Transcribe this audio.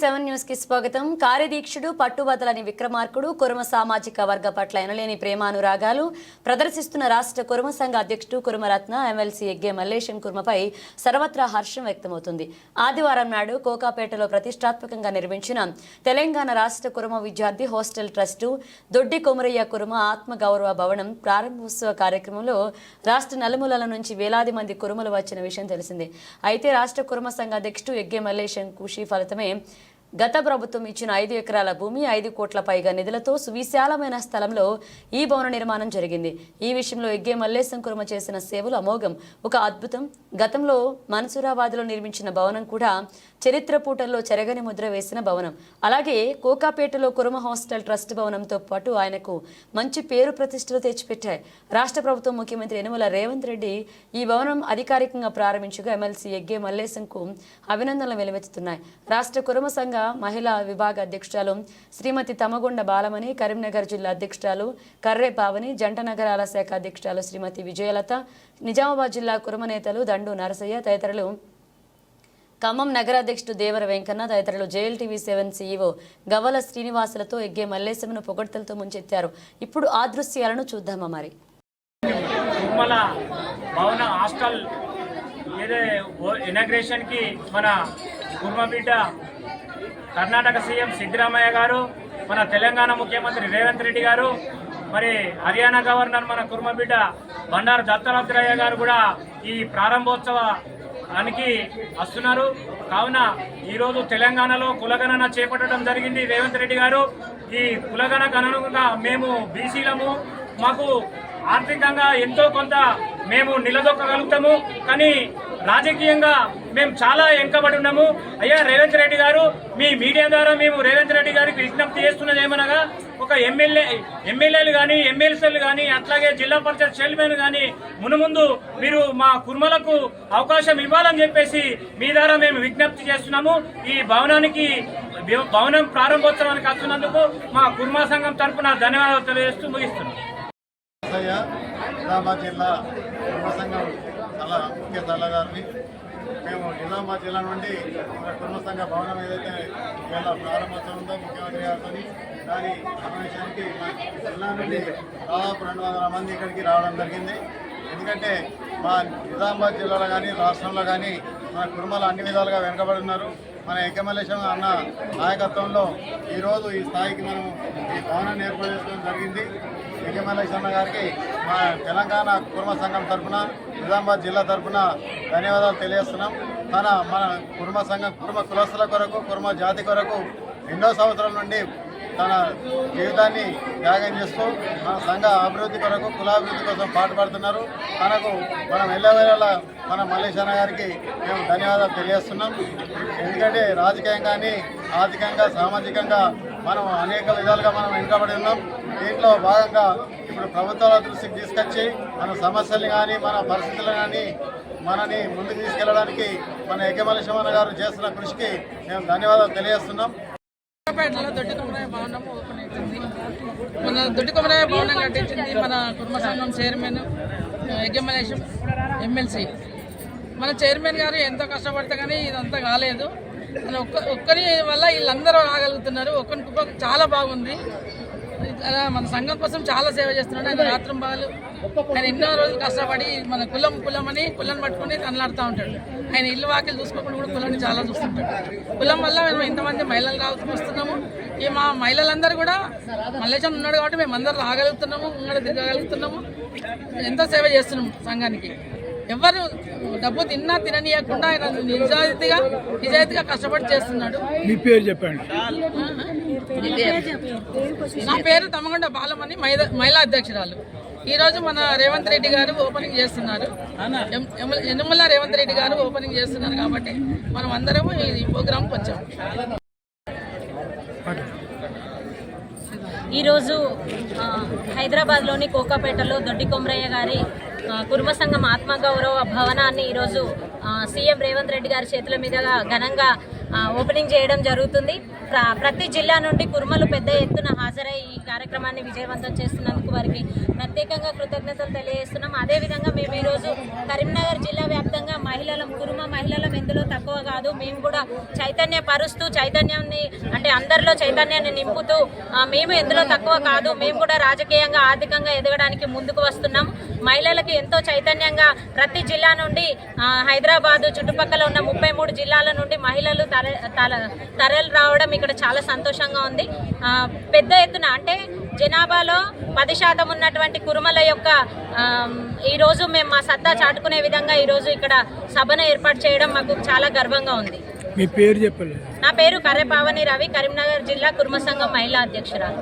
Seven న్యూస్కి స్వాగతం. కార్యదీక్షుడు పట్టుబదలని విక్రమార్కుడు కురుమ సామాజిక వర్గ పట్ల ఎనలేని ప్రేమానురాగాలు ప్రదర్శిస్తున్న రాష్ట్ర కురుమ సంఘ అధ్యక్షుడు కురుమరత్న ఎమ్మెల్సీ ఎగ్గే మల్లేశం కుర్మపై సర్వత్రా హర్షం వ్యక్తమవుతుంది. ఆదివారం నాడు కోకాపేటలో ప్రతిష్టాత్మకంగా నిర్మించిన తెలంగాణ రాష్ట్ర కురుమ విద్యార్థి హాస్టల్ ట్రస్టు దొడ్డి కొమరయ్య కురుమ ఆత్మగౌరవ భవనం ప్రారంభోత్సవ కార్యక్రమంలో రాష్ట్ర నలుమూలల నుంచి వేలాది మంది కురుమలు వచ్చిన విషయం తెలిసిందే. అయితే రాష్ట్ర కురుమ సంఘ అధ్యక్షుడు ఎగ్గే మల్లేశం కృషి ఫలితమే గత ప్రభుత్వం ఇచ్చిన ఐదు ఎకరాల భూమి ఐదు కోట్ల పైగా నిధులతో సువిశాలమైన స్థలంలో ఈ భవన నిర్మాణం జరిగింది. ఈ విషయంలో ఎగ్గే మల్లేశం కుర్మ చేసిన సేవలు అమోఘం. ఒక అద్భుతం. గతంలో మన్సూరాబాద్లో నిర్మించిన భవనం కూడా చరిత్ర పూటల్లో చెరగని ముద్ర వేసిన భవనం. అలాగే కోకాపేటలో కురుమ హాస్టల్ ట్రస్ట్ భవనంతో పాటు ఆయనకు మంచి పేరు ప్రతిష్టలు తెచ్చిపెట్టాయి. రాష్ట్ర ప్రభుత్వం ముఖ్యమంత్రి యనుమల రేవంత్ రెడ్డి ఈ భవనం అధికారికంగా ప్రారంభించగా ఎమ్మెల్సీ ఎగ్గే మల్లేశంకు అభినందనలు వెలువెత్తుతున్నాయి. రాష్ట్ర కురుమ సంఘ మహిళా విభాగ అధ్యక్షురాలు శ్రీమతి తమగొండ బాలమణి కరీంనగర్ జిల్లా అధ్యక్షురాలు కర్రే పావని జంట నగరాల శాఖ అధ్యక్షురాలు శ్రీమతి విజయలత నిజామాబాద్ జిల్లా కురుమనేతలు దండు నరసయ్య తదితరులు ఖమ్మం నగరాధ్యక్షుడు దేవర వెంకన్న తదితరులు జేఎల్టీవీ సెవెన్ సీఈఓ గవ్వల శ్రీనివాసులతో ఎగ్గే మల్లేశమును పొగడ్తలతో ముంచెత్తారు. ఇప్పుడు ఆ దృశ్యాలను చూద్దామా మరి. తిరుమల భవన హాస్టల్ ఏదే ఇనాగ్రేషన్కి మన కుర్మబిడ్డ కర్ణాటక సీఎం సిద్ధరామయ్య గారు మన తెలంగాణ ముఖ్యమంత్రి రేవంత్ రెడ్డి గారు మరి హర్యానా గవర్నర్ మన కుర్మబిడ్డ బండారు దత్తాత్రేయ గారు కూడా ఈ ప్రారంభోత్సవానికి వస్తున్నారు. కావున ఈరోజు తెలంగాణలో కులగణన చేపట్టడం జరిగింది రేవంత్ రెడ్డి గారు. ఈ కులగణ గణనగా మేము బీసీలము మాకు ఆర్థికంగా ఎంతో కొంత మేము నిలదొక్కగలుగుతాము. కానీ రాజకీయంగా మేము చాలా వెనుకబడి ఉన్నాము. అయ్యా రేవంత్ రెడ్డి గారు మీ మీడియా ద్వారా మేము రేవంత్ రెడ్డి గారికి విజ్ఞప్తి చేస్తున్నది ఏమనగా ఒక ఎమ్మెల్యే ఎమ్మెల్యేలు కానీ ఎమ్మెల్సీలు కానీ అట్లాగే జిల్లా పరిషత్ చైర్మన్ కానీ మునుముందు మీరు మా కుర్మలకు అవకాశం ఇవ్వాలని చెప్పేసి మీ ద్వారా మేము విజ్ఞప్తి చేస్తున్నాము. ఈ భవనానికి భవనం ప్రారంభోత్సవానికి వస్తున్నందుకు మా కుర్మా సంఘం తరఫున ధన్యవాదాలు తెలియజేస్తూ ముగిస్తున్నాం. జిల్లా కుటుంబ సంఘం చాలా ముఖ్య సలహాదారుని మేము నిజామాబాద్ జిల్లా నుండి కుటుంబ సంఘ భవనం ఏదైతే ఇవాళ ప్రారంభోత్సవం ఉందో ముఖ్యమంత్రి గారితో దాని సమావేశానికి మా జిల్లా నుండి దాదాపు రెండు వందల మంది ఇక్కడికి రావడం జరిగింది. ఎందుకంటే మా నిజామాబాద్ జిల్లాలో కానీ రాష్ట్రంలో కానీ మన కుటుంబాలు అన్ని విధాలుగా వెనుకబడి ఉన్నారు. మన ఎక్కమలేశం అన్న నాయకత్వంలో ఈరోజు ఈ స్థాయికి మనం ఈ భవనాన్ని ఏర్పాటు చేసుకోవడం జరిగింది. ఎక్కమలేశం గారికి మా తెలంగాణ కుటుంబ సంఘం తరఫున నిజామాబాద్ జిల్లా తరఫున ధన్యవాదాలు తెలియజేస్తున్నాం. తన మన కుటుంబ సంఘం కుటుంబ కులస్తుల కొరకు కుటుంబ జాతి కొరకు ఎన్నో సంవత్సరాల నుండి తన జీవితాన్ని త్యాగం చేస్తూ మన సంఘ అభివృద్ధి కొరకు కులాభివృద్ధి కోసం పాటుపడుతున్నారు. మనకు మనం వెళ్ళవేళ మన మల్లేశాన గారికి మేము ధన్యవాదాలు తెలియజేస్తున్నాం. ఎందుకంటే రాజకీయంగాని ఆర్థికంగా సామాజికంగా మనం అనేక విధాలుగా మనం వెనుకబడి ఉన్నాం. దీంట్లో భాగంగా ఇప్పుడు ప్రభుత్వాల దృష్టికి తీసుకొచ్చి మన సమస్యలు కానీ మన పరిస్థితులు కానీ మనని ముందుకు తీసుకెళ్ళడానికి మన యజ్ఞమల్లి గారు చేస్తున్న కృషికి మేము ధన్యవాదాలు తెలియజేస్తున్నాం. దొడ్డి కొమరయ్య భవనం ఓపెన్ అవుతుంది మన దొడ్డి కొమరయ్య భవనం కట్టించింది మన కుటుంబ సంఘం చైర్మన్ యజ్ఞమలేశం ఎమ్మెల్సీ. మన చైర్మన్ గారు ఎంతో కష్టపడితే కానీ ఇదంతా కాలేదు. మన ఒక్క ఒక్కరి వల్ల వీళ్ళందరూ రాగలుగుతున్నారు. ఒక్కరికి చాలా బాగుంది. మన సంఘం కోసం చాలా సేవ చేస్తున్నాడు. ఆయన రాత్రం బాలు ఆయన ఎన్నో రోజులు కష్టపడి మన కులం కులం అని కులం పట్టుకుని తనలాడుతూ ఉంటాడు. ఆయన ఇల్లు వాకిలు చూసుకోకుండా కూడా కులాన్ని చాలా చూస్తుంటాడు. కులం వల్ల మేము ఇంతమంది మహిళలు రావచ్చు వస్తున్నాము. ఈ మా మహిళలందరూ కూడా మల్లేశం ఉన్నాడు కాబట్టి మేము అందరూ రాగలుగుతున్నాము ముంగడ దిగగలుగుతున్నాము ఎంతో సేవ చేస్తున్నాము సంఘానికి. ఎవరు డబ్బు తిన్నా తిననీయకుండా ఆయన నిజాయితీగా నిజాయితీగా కష్టపడి చేస్తున్నాడు. మీ పేరు చెప్పండి. నా పేరు తమగొండ బాలమని మహిళా అధ్యక్షురాలు. ఈ రోజు మన రేవంత్ రెడ్డి గారు ఓపెనింగ్ చేస్తున్నారు. యనుమల రేవంత్ రెడ్డి గారు ఓపెనింగ్ చేస్తున్నారు కాబట్టి మనం అందరం ఈ ప్రోగ్రాంకి వచ్చాం ఈరోజు హైదరాబాద్లోని కోకాపేటలో దొడ్డి కొమరయ్య గారి కుటుంబ కుర్మ సంఘం ఆత్మగౌరవ భవనాన్ని ఈరోజు సీఎం రేవంత్ రెడ్డి గారి చేతుల మీదుగా ఘనంగా ఓపెనింగ్ చేయడం జరుగుతుంది. ప్ర- ప్రతి జిల్లా నుండి కుర్మలు పెద్ద ఎత్తున హాజరై ఈ- కార్యక్రమాన్ని విజయవంతం చేస్తున్నందుకు వారికి ప్రత్యేకంగా కృతజ్ఞతలు తెలియజేస్తున్నాం. అదేవిధంగా మేము ఈరోజు కరీంనగర్ జిల్లా వ్యాప్తంగా మహిళల కురుమ మహిళలం ఎందులో తక్కువ కాదు మేము కూడా చైతన్య పరుస్తూ చైతన్యాన్ని అంటే అందరిలో చైతన్యాన్ని నింపుతూ మేము ఎందులో తక్కువ కాదు మేము కూడా రాజకీయంగా ఆర్థికంగా ఎదగడానికి ముందుకు వస్తున్నాం. మహిళలకు ఎంతో చైతన్యంగా ప్రతి జిల్లా నుండి హైదరాబాదు చుట్టుపక్కల ఉన్న ముప్పై మూడు జిల్లాల నుండి మహిళలు తరలి రావడం ఇక్కడ చాలా సంతోషంగా ఉంది. పెద్ద ఎత్తున అంటే జనాభాలో పది శాతం ఉన్నటువంటి కురుమల యొక్క ఆమ్, ఈ రోజు మేము మా సత్తా చాటుకునే విధంగా ఈ రోజు ఇక్కడ సభను ఏర్పాటు చేయడం మాకు చాలా గర్వంగా ఉంది. మీ పేరు చెప్పలేదు నా పేరు కర్రెపావని రవి కరీంనగర్ జిల్లా కుర్మ సంఘం మహిళా అధ్యక్షురాలు.